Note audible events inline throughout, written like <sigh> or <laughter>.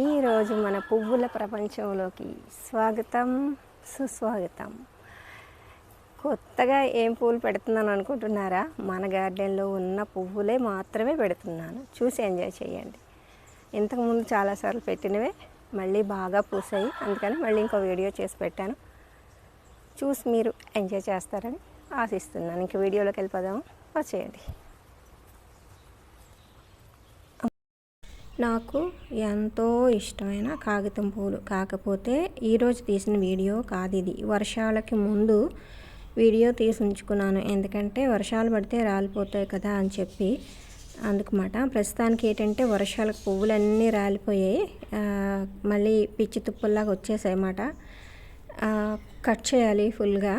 ఈరోజు మన పువ్వుల ప్రపంచంలోకి స్వాగతం సుస్వాగతం. కొత్తగా ఏం పువ్వులు పెడుతున్నాను అనుకుంటున్నారా? మన గార్డెన్లో ఉన్న పువ్వులే మాత్రమే పెడుతున్నాను. చూసి ఎంజాయ్ చేయండి. ఇంతకుముందు చాలాసార్లు పెట్టినవే మళ్ళీ బాగా పూసాయి. అందుకని మళ్ళీ ఇంకో వీడియో చేసి పెట్టాను. చూసి మీరు ఎంజాయ్ చేస్తారని ఆశిస్తున్నాను. ఇంక వీడియోలోకి వెళ్ళిపోదాము? వచ్చేయండి. నాకు ఎంతో ఇష్టమైన కాగితం పూలు. కాకపోతే ఈరోజు తీసిన వీడియో కాదు ఇది. వర్షాలకి ముందు వీడియో తీసి ఉంచుకున్నాను. ఎందుకంటే వర్షాలు పడితే రాలిపోతాయి కదా అని చెప్పి అందుకమాట. ప్రస్తుతానికి ఏంటంటే వర్షాలకు పువ్వులన్నీ రాలిపోయాయి. మళ్ళీ పిచ్చి తుప్పుల్లాగా వచ్చేసాయి అన్నమాట. కట్ చేయాలి ఫుల్గా.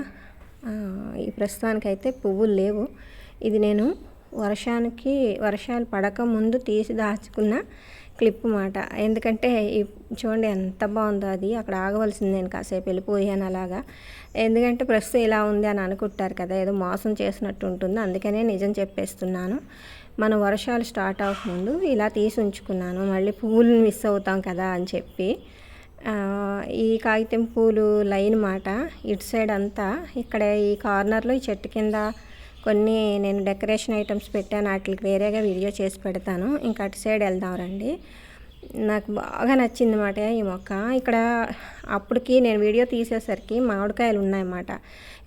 ఈ ప్రస్తుతానికైతే పువ్వులు లేవు. ఇది నేను వర్షానికి వర్షాలు పడక ముందు తీసి దాచుకున్న క్లిప్ మాట. ఎందుకంటే చూడండి ఎంత బాగుందో అది. అక్కడ ఆగవలసింది నేను కాసేపు వెళ్ళిపోయాను అలాగా. ఎందుకంటే ప్రస్తుతం ఇలా ఉంది అని అనుకుంటారు కదా ఏదో మోసం చేసినట్టు ఉంటుంది. అందుకనే నిజం చెప్పేస్తున్నాను. మన వర్షాలు స్టార్ట్ అవ్వకముందు ఇలా తీసి ఉంచుకున్నాను. మళ్ళీ పువ్వులు మిస్ అవుతాం కదా అని చెప్పి. ఈ కాగితం పూలు లైన్ మాట. ఇటు సైడ్ అంతా ఇక్కడ ఈ కార్నర్లో ఈ చెట్టు కింద కొన్ని నేను డెకరేషన్ ఐటమ్స్ పెట్టాను వాటికి వేరేగా వీడియో చేసి పెడతాను. ఇంకా అటు సైడ్ వెళ్దాం రండి. నాకు బాగా నచ్చింది అన్నమాట ఈ మొక్క. ఇక్కడ అప్పటికి నేను వీడియో తీసేసరికి మామిడికాయలు ఉన్నాయన్నమాట.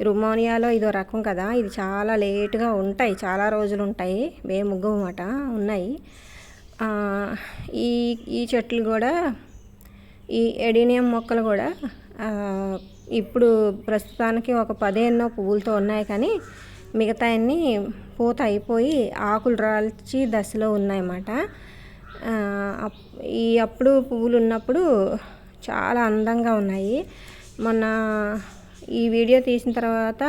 రుమోనియాలో ఇదో రకం కదా ఇది చాలా లేటుగా ఉంటాయి చాలా రోజులు ఉంటాయి వే ముగ్గు అన్నమాట ఉన్నాయి. ఈ ఈ చెట్లు కూడా ఈ ఎడీనియం మొక్కలు కూడా ఇప్పుడు ప్రస్తుతానికి ఒక పదేన్నో పువ్వులతో ఉన్నాయి కానీ మిగతా అన్నీ పూత అయిపోయి ఆకులు రాల్చి దశలో ఉన్నాయన్నమాట. ఈ అప్పుడు పువ్వులు ఉన్నప్పుడు చాలా అందంగా ఉన్నాయి. మొన్న ఈ వీడియో తీసిన తర్వాత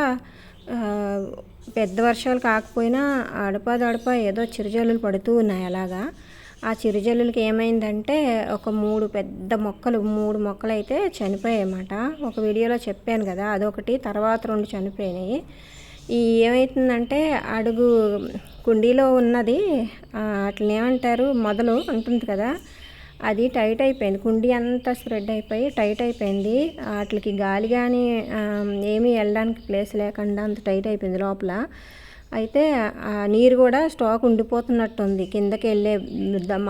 పెద్ద వర్షాలు కాకపోయినా అడపాదడప ఏదో చిరుజల్లులు పడుతూ ఉన్నాయి అలాగా. ఆ చిరుజల్లులకి ఏమైందంటే ఒక మూడు పెద్ద మొక్కలు మూడు మొక్కలు అయితే చనిపోయాయి అన్నమాట ఒక వీడియోలో చెప్పాను కదా అదొకటి తర్వాత రెండు చనిపోయినాయి. ఈ ఏమవుతుందంటే అడుగు కుండీలో ఉన్నది అట్లా అట్లని ఏమంటారు మొదలు ఉంటుంది కదా అది టైట్ అయిపోయింది. కుండీ అంతా స్ప్రెడ్ అయిపోయి టైట్ అయిపోయింది. వాటికి గాలి కానీ ఏమీ వెళ్ళడానికి ప్లేస్ లేకుండా అంత టైట్ అయిపోయింది లోపల. అయితే ఆ నీరు కూడా స్టాక్ ఉండిపోతున్నట్టుంది. కిందకి వెళ్ళే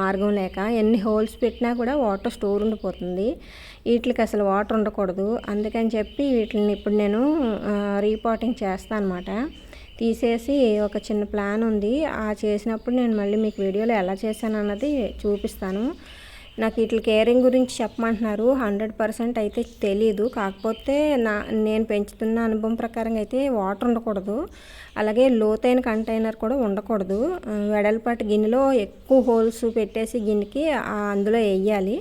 మార్గం లేక ఎన్ని హోల్స్ పెట్టినా కూడా వాటర్ స్టోర్ ఉండిపోతుంది. వీటికి అసలు వాటర్ ఉండకూడదు. అందుకని చెప్పి వీటిని ఇప్పుడు నేను రీపాటింగ్ చేస్తాను అనమాట తీసేసి ఒక చిన్న ప్లాన్ ఉంది. ఆ చేసినప్పుడు నేను మళ్ళీ మీకు వీడియోలో ఎలా చేశాను అన్నది చూపిస్తాను. నాకు వీటి కేరింగ్ గురించి చెప్పమంటున్నారు. హండ్రెడ్ పర్సెంట్ అయితే తెలీదు. కాకపోతే నా నేను పెంచుతున్న అనుభవం ప్రకారం అయితే వాటర్ ఉండకూడదు. అలాగే లోతైన కంటైనర్ కూడా ఉండకూడదు. వెడల్పాటి గిన్నెలో ఎక్కువ హోల్స్ పెట్టేసి గిన్నెకి అందులో వేయాలి.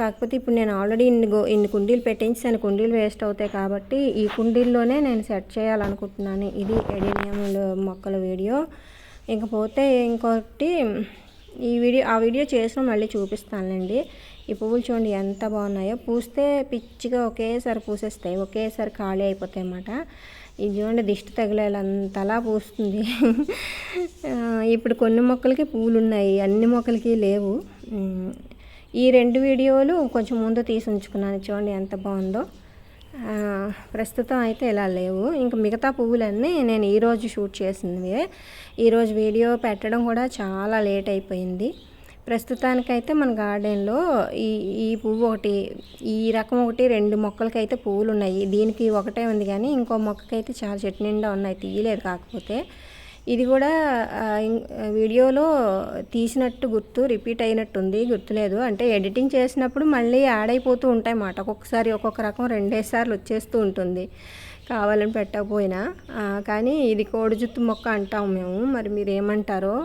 కాకపోతే ఇప్పుడు నేను ఆల్రెడీ ఇన్ని గో ఇన్ని కుండీలు పెట్టించాను కుండీలు వేస్ట్ అవుతాయి కాబట్టి ఈ కుండీల్లోనే నేను సెట్ చేయాలనుకుంటున్నాను. ఇది ఎడీనియం మొక్కల వీడియో. ఇంకపోతే ఇంకొకటి ఈ వీడియో ఆ వీడియో చేసిన మళ్ళీ చూపిస్తానులేండి. ఈ పువ్వులు చూడండి ఎంత బాగున్నాయో. పూస్తే పిచ్చిగా ఒకేసారి పూసేస్తాయి. ఒకేసారి ఖాళీ అయిపోతాయి అన్నమాట. ఇది చూడండి దిష్టి తగిలేలంతలా పూస్తుంది. ఇప్పుడు కొన్ని మొక్కలకి పువ్వులు ఉన్నాయి అన్ని మొక్కలకి లేవు. ఈ రెండు వీడియోలు కొంచెం ముందు తీసి ఉంచుకున్నాను. చూడండి ఎంత బాగుందో. ప్రస్తుతం అయితే ఇలా లేవు. ఇంకా మిగతా పువ్వులన్నీ నేను ఈరోజు షూట్ చేసినవే. ఈరోజు వీడియో పెట్టడం కూడా చాలా లేట్ అయిపోయింది. ప్రస్తుతానికైతే మన గార్డెన్లో ఈ ఈ పువ్వు ఒకటి ఈ రకం ఒకటి రెండు మొక్కలకైతే పువ్వులు ఉన్నాయి దీనికి ఒకటే ఉంది కానీ ఇంకో మొక్కకైతే చాలా చెట్టు నిండా ఉన్నాయి. తీయలేదు కాకపోతే. ఇది కూడా వీడియోలో తీసినట్టు గుర్తు రిపీట్ అయినట్టుంది గుర్తులేదు. అంటే ఎడిటింగ్ చేసినప్పుడు మళ్ళీ యాడ్ అయిపోతూ ఉంటాయి మాట ఒక్కొక్కసారి ఒక్కొక్క రకం రెండేసార్లు వచ్చేస్తూ ఉంటుంది. కావాలని పెట్టకపోయినా. కానీ ఇది కోడి జుత్తు మొక్క అంటాం మేము. మరి మీరు ఏమంటారో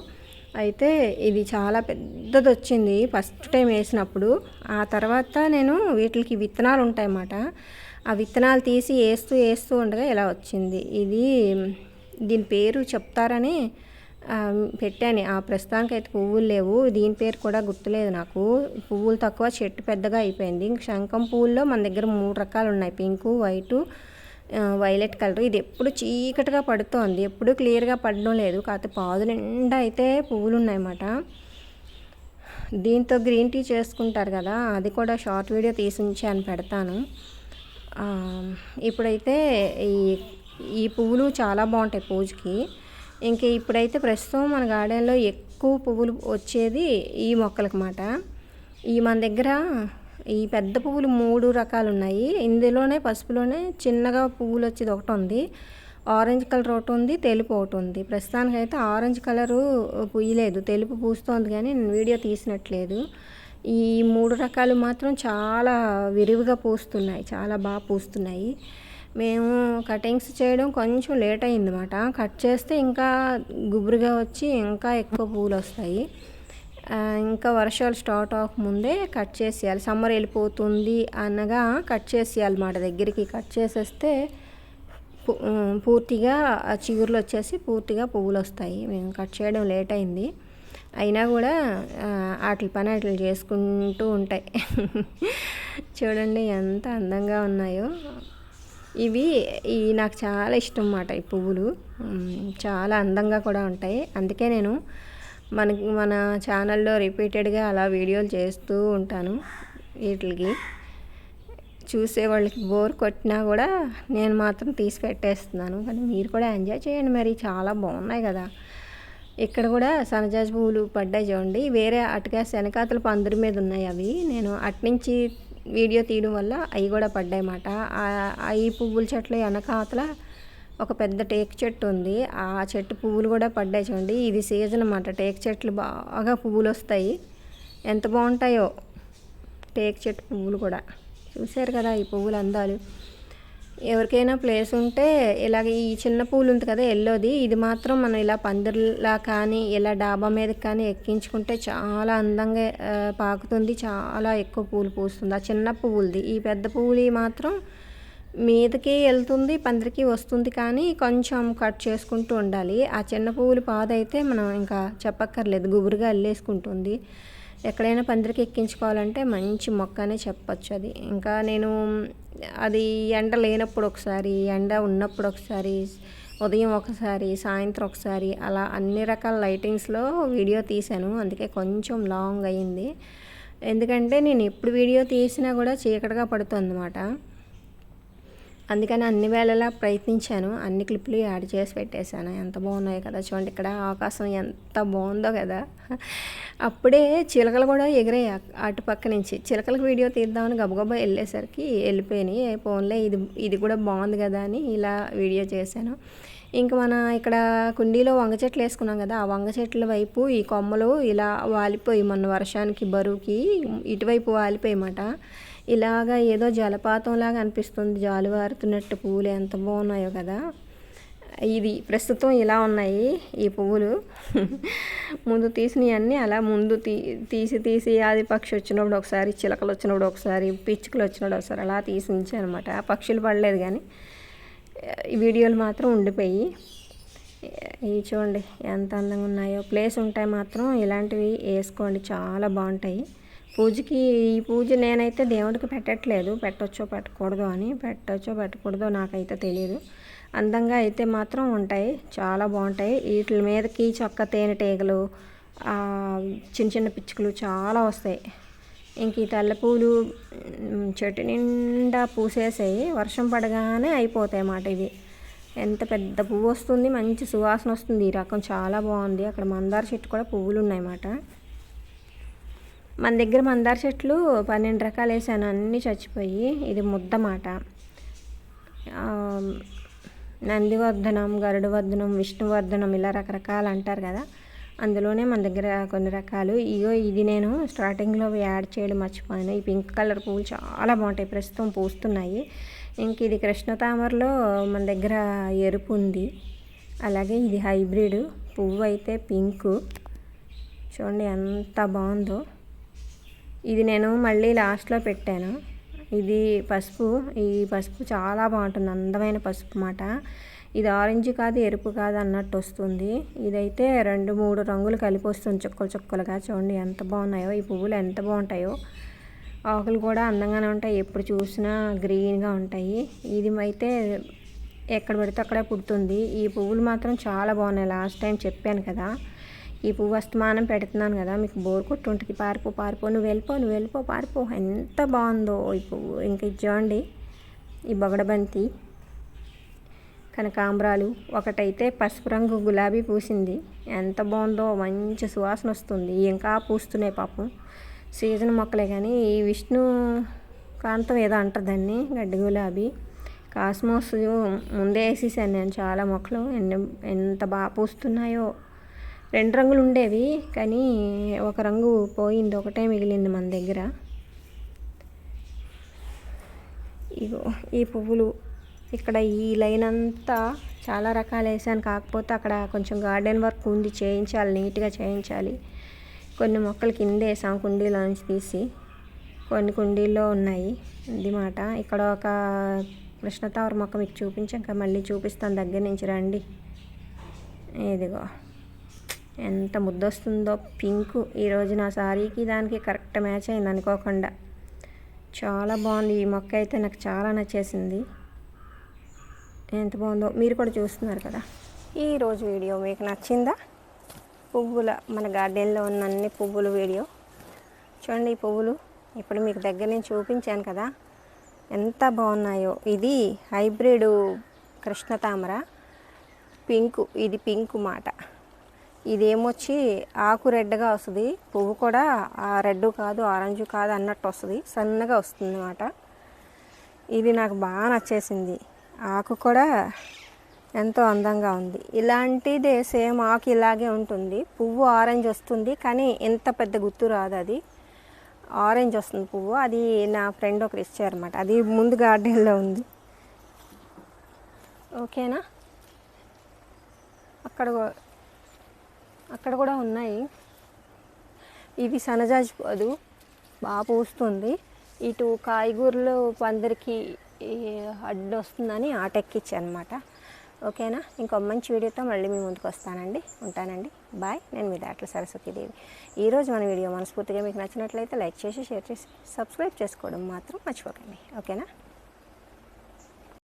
అయితే ఇది చాలా పెద్దది వచ్చింది ఫస్ట్ టైం వేసినప్పుడు. ఆ తర్వాత నేను వీటికి విత్తనాలు ఉంటాయన్నమాట ఆ విత్తనాలు తీసి వేస్తూ వేస్తూ ఉండగా ఇలా వచ్చింది. ఇది దీని పేరు చెప్తారని పెట్టాను. ఆ ప్రస్తుతానికి అయితే పువ్వులు లేవు. దీని పేరు కూడా గుర్తులేదు నాకు. పువ్వులు తక్కువ చెట్టు పెద్దగా అయిపోయింది. ఇంక శంఖం పువ్వుల్లో మన దగ్గర మూడు రకాలు ఉన్నాయి. Pink white violet colour. ఇది ఎప్పుడు చీకటిగా పడుతోంది. ఎప్పుడు క్లియర్గా పడడం లేదు. కాకపోతే పాదు నిండా అయితే పువ్వులు ఉన్నాయన్నమాట. దీంతో గ్రీన్ టీ చేసుకుంటారు కదా. అది కూడా షార్ట్ వీడియో తీసి ఉంచాను పెడతాను. ఇప్పుడైతే ఈ ఈ పువ్వులు చాలా బాగుంటాయి పూజకి. ఇంక ఇప్పుడైతే ప్రస్తుతం మన గార్డెన్లో ఎక్కువ పువ్వులు వచ్చేది ఈ మొక్కలకి మాట ఈ మన దగ్గర ఈ పెద్ద పువ్వులు మూడు రకాలు ఉన్నాయి ఇందులోనే పసుపులోనే చిన్నగా పువ్వులు వచ్చేది ఒకటి ఉంది. ఆరెంజ్ కలర్ ఒకటి ఉంది తెలుపు ఒకటి ఉంది. ప్రస్తుతానికి అయితే ఆరెంజ్ కలరు పూయలేదు. తెలుపు పూస్తోంది కానీ నేను వీడియో తీసినట్లేదు. ఈ మూడు రకాలు మాత్రం చాలా విరివిగా పూస్తున్నాయి. చాలా బాగా పూస్తున్నాయి. మేము కటింగ్స్ చేయడం కొంచెం లేట్ అయిందన్నమాట. కట్ చేస్తే ఇంకా గుబురుగా వచ్చి ఇంకా ఎక్కువ పూలు వస్తాయి. ఇంకా వర్షాలు స్టార్ట్ అవ్వకముందే కట్ చేసేయాలి. సమ్మర్ వెళ్ళిపోతుంది అనగా కట్ చేసేయాలి మాట దగ్గరికి కట్ చేసేస్తే పూర్తిగా ఆ చిగురులు వచ్చేసి పూర్తిగా పువ్వులు వస్తాయి. మేము కట్ చేయడం లేట్ అయింది. అయినా కూడా వాటి పని అట్లా చేసుకుంటూ ఉంటాయి. <laughs> చూడండి ఎంత అందంగా ఉన్నాయో. ఇవి ఈ నాకు చాలా ఇష్టం అన్నమాట ఈ పువ్వులు. చాలా అందంగా కూడా ఉంటాయి. అందుకే నేను మనకి మన ఛానల్లో రిపీటెడ్గా అలా వీడియోలు చేస్తూ ఉంటాను వీటికి. చూసే వాళ్ళకి బోర్ కొట్టినా కూడా నేను మాత్రం తీసి పెట్టేస్తున్నాను. కానీ మీరు కూడా ఎంజాయ్ చేయండి మరి. చాలా బాగున్నాయి కదా. ఇక్కడ కూడా సనజాజి పువ్వులు పడ్డాయి చూడండి. వేరే అటుగా శనకాతలు పందిరి మీద ఉన్నాయి అవి. నేను అట్నుంచి వీడియో తీయడం వల్ల అవి కూడా పడ్డాయి అన్నమాట ఆ ఈ పువ్వుల చెట్లు వెనకాతల ఒక పెద్ద టేక్ చెట్టు ఉంది. ఆ చెట్టు పువ్వులు కూడా పడ్డాయి చూడండి. ఇది సీజన్ అన్నమాట. టేక్ చెట్లు బాగా పువ్వులు వస్తాయి. ఎంత బాగుంటాయో టేక్ చెట్టు పువ్వులు కూడా. చూశారు కదా ఈ పువ్వులు అందాలు. ఎవరికైనా ప్లేస్ ఉంటే ఇలాగ ఈ చిన్న పూలు ఉంది కదా ఎల్లోది ఇది మాత్రం మనం ఇలా పందిర్లా కానీ ఇలా డాబా మీద కానీ ఎక్కించుకుంటే చాలా అందంగా పాకుతుంది చాలా ఎక్కువ పూలు పూస్తుంది. ఆ చిన్న పువ్వులది ఈ పెద్ద పువ్వులు మాత్రం మీదకి వెళ్తుంది పందిరికి వస్తుంది కానీ కొంచెం కట్ చేసుకుంటూ ఉండాలి. ఆ చిన్న పువ్వులు పాదైతే మనం ఇంకా చెప్పక్కర్లేదు గుబురుగా అల్లేసుకుంటుంది. ఎక్కడైనా పందిరికి ఎక్కించుకోవాలంటే మంచి మొక్క అనే చెప్పచ్చు అది. ఇంకా నేను అది ఎండ లేనప్పుడు ఒకసారి ఎండ ఉన్నప్పుడు ఒకసారి ఉదయం ఒకసారి సాయంత్రం ఒకసారి అలా అన్ని రకాల లైటింగ్స్లో వీడియో తీశాను. అందుకే కొంచెం లాంగ్ అయ్యింది. ఎందుకంటే నేను ఎప్పుడు వీడియో తీసినా కూడా చీకటిగా పడుతుంది అన్నమాట అందుకని అన్ని వేళలా ప్రయత్నించాను. అన్ని క్లిప్లు యాడ్ చేసి పెట్టేశాను. ఎంత బాగున్నాయి కదా చూడండి ఇక్కడ ఆకాశం ఎంత బాగుందో కదా. అప్పుడే చిలకలు కూడా ఎగిరాయి అటుపక్క అటు పక్క నుంచి. చిలకలకు వీడియో తీద్దామని గబగబా వెళ్ళేసరికి వెళ్ళిపోయినాయి. ఏ ఫోన్లే ఇది ఇది కూడా బాగుంది కదా అని ఇలా వీడియో చేశాను. ఇంక మన ఇక్కడ కుండీలో వంగ చెట్లు వేసుకున్నాం కదా ఆ వంగ చెట్ల వైపు ఈ కొమ్మలు ఇలా వాలిపోయి మొన్న వర్షానికి బరువుకి ఇటువైపు వాలిపోయమాట ఇలాగా ఏదో జలపాతం లాగా అనిపిస్తుంది జాలువారుతున్నట్టు పువ్వులు ఎంత బాగున్నాయో కదా. ఇది ప్రస్తుతం ఇలా ఉన్నాయి ఈ పువ్వులు. ముందు తీసినవన్నీ అలా ముందు తీ తీసి తీసి ఆది పక్షి వచ్చినప్పుడు ఒకసారి చిలకలు వచ్చినప్పుడు ఒకసారి పిచ్చుకలు వచ్చినప్పుడు ఒకసారి అలా తీసి ఉంచానమాట. పక్షులు పడలేదు కానీ వీడియోలు మాత్రం ఉండిపోయి ఇవి చూడండి ఎంత అందంగా ఉన్నాయో. ప్లేస్ ఉంటే మాత్రం ఇలాంటివి వేసుకోండి. చాలా బాగుంటాయి. పూజకి ఈ పూజ నేనైతే దేవుడికి పెట్టట్లేదు. పెట్టొచ్చో పెట్టకూడదు అని. పెట్టొచ్చో పెట్టకూడదో నాకైతే తెలియదు అందంగా అయితే మాత్రం ఉంటాయి. చాలా బాగుంటాయి. వీటి మీదకి చొక్క తేనెటీగలు చిన్న చిన్న పిచ్చుకలు చాలా వస్తాయి. ఇంక ఈ తెల్లపూలు చెట్టు నిండా పూసేసాయి. వర్షం పడగానే అయిపోతాయి అన్నమాట ఇవి. ఎంత పెద్ద పువ్వు వస్తుంది మంచి సువాసన వస్తుంది. ఈ రకం చాలా బాగుంది. అక్కడ మందార చెట్టు కూడా పువ్వులు ఉన్నాయన్నమాట మన దగ్గర మందార చెట్లు పన్నెండు రకాలు వేసాను. అన్నీ చచ్చిపోయి ఇది ముద్ద మాట నందివర్ధనం గరుడవర్ధనం విష్ణువర్ధనం ఇలా రకరకాలు అంటారు కదా. అందులోనే మన దగ్గర కొన్ని రకాలు. ఇగో ఇది నేను స్టార్టింగ్లో యాడ్ చేయడం మర్చిపోయాను. ఈ పింక్ కలర్ పువ్వులు చాలా బాగుంటాయి. ప్రస్తుతం పూస్తున్నాయి. ఇంక ఇది కృష్ణ తామరలో మన దగ్గర ఎరుపు ఉంది. అలాగే ఇది హైబ్రిడ్ పువ్వు అయితే పింకు చూడండి ఎంత బాగుందో. ఇది నేను మళ్ళీ లాస్ట్లో పెట్టాను. ఇది పసుపు. ఈ పసుపు చాలా బాగుంటుంది. అందమైన పసుపు మాట ఇది ఆరెంజ్ కాదు ఎరుపు కాదు అన్నట్టు వస్తుంది. ఇదైతే రెండు మూడు రంగులు కలిపి వస్తుంది. చుక్కలు చుక్కలుగా చూడండి ఎంత బాగున్నాయో. ఈ పువ్వులు ఎంత బాగుంటాయో. ఆకులు కూడా అందంగానే ఉంటాయి. ఎప్పుడు చూసినా గ్రీన్గా ఉంటాయి. ఇది అయితే ఎక్కడ పెడితే అక్కడే పుడుతుంది. ఈ పువ్వులు మాత్రం చాలా బాగున్నాయి. లాస్ట్ టైం చెప్పాను కదా. ఈ పువ్వు అస్తమానం పెడుతున్నాను కదా మీకు బోర్ కొట్టుంటుంది. పారిపో పారిపో నువ్వు వెళ్ళిపో నువ్వు వెళ్ళిపో పారిపో. ఎంత బాగుందో ఈ పువ్వు. ఇంక ఇది చూడండి ఈ బొగడబంతి. కనకాంబరాలు. ఒకటైతే పసుపు రంగు గులాబీ పూసింది. ఎంత బాగుందో మంచి సువాసన వస్తుంది. ఇంకా పూస్తున్నాయి పాపం. సీజన్ మొక్కలే కానీ ఈ విష్ణు కాంతం ఏదో అంటారు దాన్ని గడ్డి గులాబీ. కాస్మోస్ ముందే వేసేసాను నేను చాలా మొక్కలు. ఎన్ని ఎంత బాగా పూస్తున్నాయో. రెండు రంగులు ఉండేవి కానీ ఒక రంగు పోయింది ఒకటే మిగిలింది మన దగ్గర. ఇగో ఈ పువ్వులు. ఇక్కడ ఈ లైన్ అంతా చాలా రకాలు వేసాను. కాకపోతే అక్కడ కొంచెం గార్డెన్ వర్క్ ఉంది చేయించాలి నీట్గా చేయించాలి. కొన్ని మొక్కలు కింద వేసాం కుండీలో నుంచి తీసి. కొన్ని కుండీల్లో ఉన్నాయి ఇది మాట. ఇక్కడ ఒక కృష్ణతావర మొక్క మీకు చూపించాక మళ్ళీ చూపిస్తాను. దగ్గర నుంచి రండి. ఇదిగో. ఎంత ముద్దొస్తుందో పింక్. ఈరోజు నా సారీకి దానికి కరెక్ట్ మ్యాచ్ అయింది అనుకోకుండా. చాలా బాగుంది. ఈ మొక్క అయితే నాకు చాలా నచ్చేసింది. ఎంత బాగుందో మీరు కూడా చూస్తున్నారు కదా. ఈరోజు వీడియో మీకు నచ్చిందా? పువ్వుల మన గార్డెన్లో ఉన్న అన్ని పువ్వుల వీడియో. చూడండి ఈ పువ్వులు. ఇప్పుడు మీకు దగ్గర నేను చూపించాను కదా. ఎంత బాగున్నాయో. ఇది హైబ్రిడ్ కృష్ణ తామర ఇది పింక్ మాట. ఇదేమొచ్చి ఆకు రెడ్గా వస్తుంది. పువ్వు కూడా ఆ రెడ్ కాదు ఆరెంజ్ కాదు అన్నట్టు వస్తుంది. సన్నగా వస్తుంది అన్నమాట ఇది నాకు బాగా నచ్చేసింది. ఆకు కూడా ఎంతో అందంగా ఉంది. ఇలాంటిదే సేమ్ ఆకు ఇలాగే ఉంటుంది. పువ్వు ఆరెంజ్ వస్తుంది కానీ ఎంత పెద్ద గుర్తు రాదు అది. ఆరెంజ్ వస్తుంది పువ్వు. అది నా ఫ్రెండ్ ఒకరు ఇచ్చారన్నమాట. అది ముందు గార్డెన్లో ఉంది. ఓకేనా? అక్కడ అక్కడ కూడా ఉన్నాయి. ఇది సనజాజి కాదు బాగా పూస్తుంది. ఇటు కాయగూరలు అందరికీ అడ్డు వస్తుందని ఆటెక్కించానమాట ఓకేనా? ఇంకో మంచి వీడియోతో మళ్ళీ మీ ముందుకు వస్తానండి. ఉంటానండి. బాయ్. నేను మీ దాట్ల సరస్వతీదేవి. ఈరోజు మన వీడియో మనస్ఫూర్తిగా మీకు నచ్చినట్లయితే లైక్ చేసి షేర్ చేసి సబ్స్క్రైబ్ చేసుకోవడం మాత్రం మర్చిపోకండి. ఓకేనా?